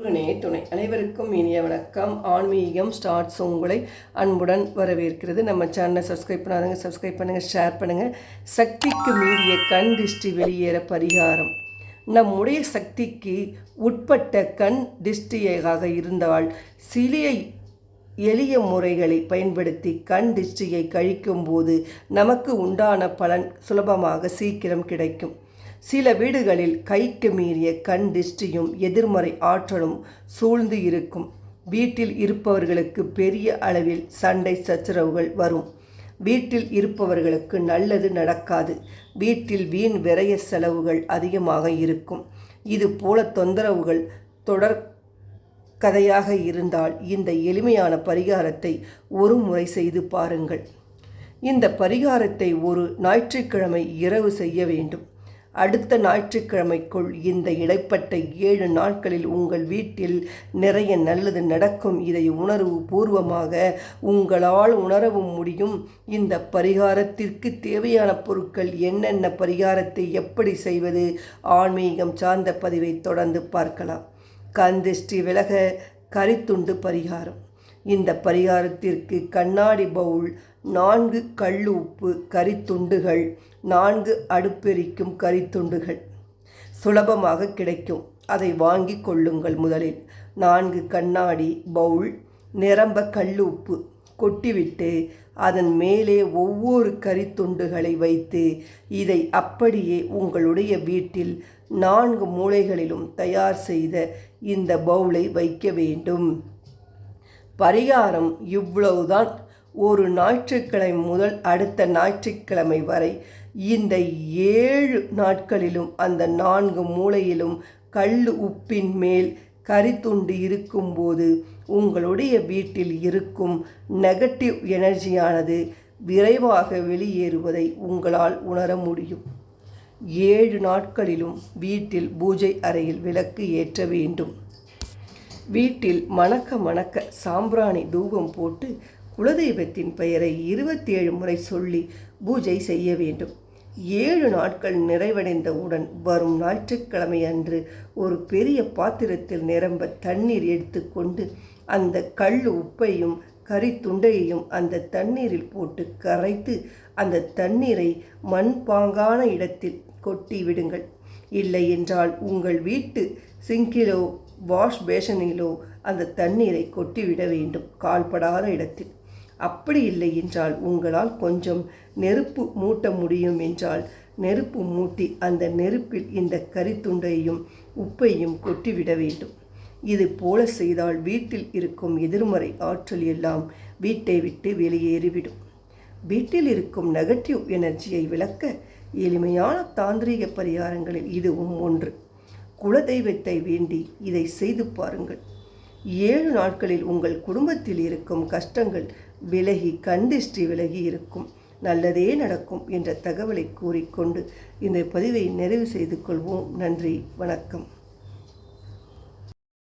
முருகனே துணை. அனைவருக்கும் இனிய வணக்கம். ஆன்மீகம் ஸ்டார்ட்ஸ் உங்களை அன்புடன் வரவேற்கிறது. நம்ம சேனலை சப்ஸ்கிரைப் பண்ணாதங்க சப்ஸ்கிரைப் பண்ணுங்கள் ஷேர் பண்ணுங்கள் சக்திக்கு மீறிய கண் திருஷ்டி வெளியேற பரிகாரம். நம்முடைய சக்திக்கு உட்பட்ட கண் திருஷ்டியாக இருந்தால் சிலியை எளிய முறைகளை பயன்படுத்தி கண் திருஷ்டியை கழிக்கும்போது நமக்கு உண்டான பலன் சுலபமாக சீக்கிரம் கிடைக்கும். சில வீடுகளில் கைக்கு மீறிய கண் திஷ்டியும் எதிர்மறை ஆற்றலும் சூழ்ந்து இருக்கும். வீட்டில் இருப்பவர்களுக்கு பெரிய அளவில் சண்டை சச்சரவுகள் வரும். வீட்டில் இருப்பவர்களுக்கு நல்லது நடக்காது. வீட்டில் வீண் விரய செலவுகள் அதிகமாக இருக்கும். இது போல தொந்தரவுகள் தொடர் கதையாக இருந்தால் இந்த எளிமையான பரிகாரத்தை ஒரு முறை செய்து பாருங்கள். இந்த பரிகாரத்தை ஒரு ஞாயிற்றுக்கிழமை இரவு செய்ய வேண்டும். அடுத்த ஞாயிற்றுக்கிழமைக்குள் இந்த இடைப்பட்ட ஏழு நாட்களில் உங்கள் வீட்டில் நிறைய நல்லது நடக்கும். இதை உணர்வு பூர்வமாக உங்களால் உணரவும் முடியும். இந்த பரிகாரத்திற்கு தேவையான பொருட்கள் என்னென்ன பரிகாரத்தை எப்படி செய்வது? ஆன்மீகம் சார்ந்த பதிவை தொடர்ந்து பார்க்கலாம். கந்திஷ்டி விலக கரித்துண்டு பரிகாரம். இந்த பரிகாரத்திற்கு கண்ணாடி பவுல் நான்கு கல் உப்பு கரித்துண்டுகள் நான்கு அடுப்பெரிக்கும் கரித்துண்டுகள் சுலபமாக கிடைக்கும். அதை வாங்கி கொள்ளுங்கள் முதலில். நான்கு கண்ணாடி பவுல் நிரம்ப கல் உப்பு கொட்டிவிட்டு அதன் மேலே ஒவ்வொரு கரித்துண்டுகளை வைத்து இதை அப்படியே உங்களுடைய வீட்டில் நான்கு மூலைகளிலும் தயார் செய்த இந்த பவுலை வைக்க வேண்டும். பரிகாரம் இவ்வளவுதான். ஒரு ஞாயிற்றுக்கிழமை முதல் அடுத்த ஞாயிற்றுக்கிழமை வரை இந்த ஏழு நாட்களிலும் அந்த நான்கு மூலையிலும் கல் உப்பின் மேல் கரித்துண்டு இருக்கும்போது உங்களுடைய வீட்டில் இருக்கும் நெகட்டிவ் எனர்ஜியானது விரைவாக வெளியேறுவதை உங்களால் உணர முடியும். ஏழு நாட்களிலும் வீட்டில் பூஜை அறையில் விளக்கு ஏற்ற வேண்டும். வீட்டில் மணக்க மணக்க சாம்பிராணி தூபம் போட்டு குலதெய்வத்தின் பெயரை இருபத்தி ஏழு முறை சொல்லி பூஜை செய்ய வேண்டும். ஏழு நாட்கள் நிறைவடைந்தவுடன் வரும் ஞாயிற்றுக்கிழமை அன்று ஒரு பெரிய பாத்திரத்தில் நிரம்ப தண்ணீர் எடுத்துக்கொண்டு அந்த கல் உப்பையும் கறி துண்டையையும் அந்த தண்ணீரில் போட்டு கரைத்து அந்த தண்ணீரை மண்பாங்கான இடத்தில் கொட்டி விடுங்கள். இல்லை என்றால் உங்கள் வீட்டு சிங்கிலோ வாஷ் பேஷனிலோ அந்த தண்ணீரை கொட்டிவிட வேண்டும். கால்படாத இடத்தில். அப்படி இல்லை என்றால் உங்களால் கொஞ்சம் நெருப்பு மூட்ட முடியும் என்றால் நெருப்பு மூட்டி அந்த நெருப்பில் இந்த கரித்துண்டையும் உப்பையும் கொட்டிவிட வேண்டும். இது போல செய்தால் வீட்டில் இருக்கும் எதிர்மறை ஆற்றல் எல்லாம் வீட்டை விட்டு வெளியேறிவிடும். வீட்டில் இருக்கும் நெகட்டிவ் எனர்ஜியை விளக்க எளிமையான தாந்திரீக பரிகாரங்களில் இதுவும் ஒன்று. குலதெய்வத்தை வேண்டி இதை செய்து பாருங்கள். ஏழு நாட்களில் உங்கள் குடும்பத்தில் இருக்கும் கஷ்டங்கள் விலகி கண்டிஷ்டி விலகி இருக்கும். நல்லதே நடக்கும் என்ற தகவலை கூறிக்கொண்டு இந்த பதிவை நிறைவு செய்து கொள்வோம். நன்றி. வணக்கம்.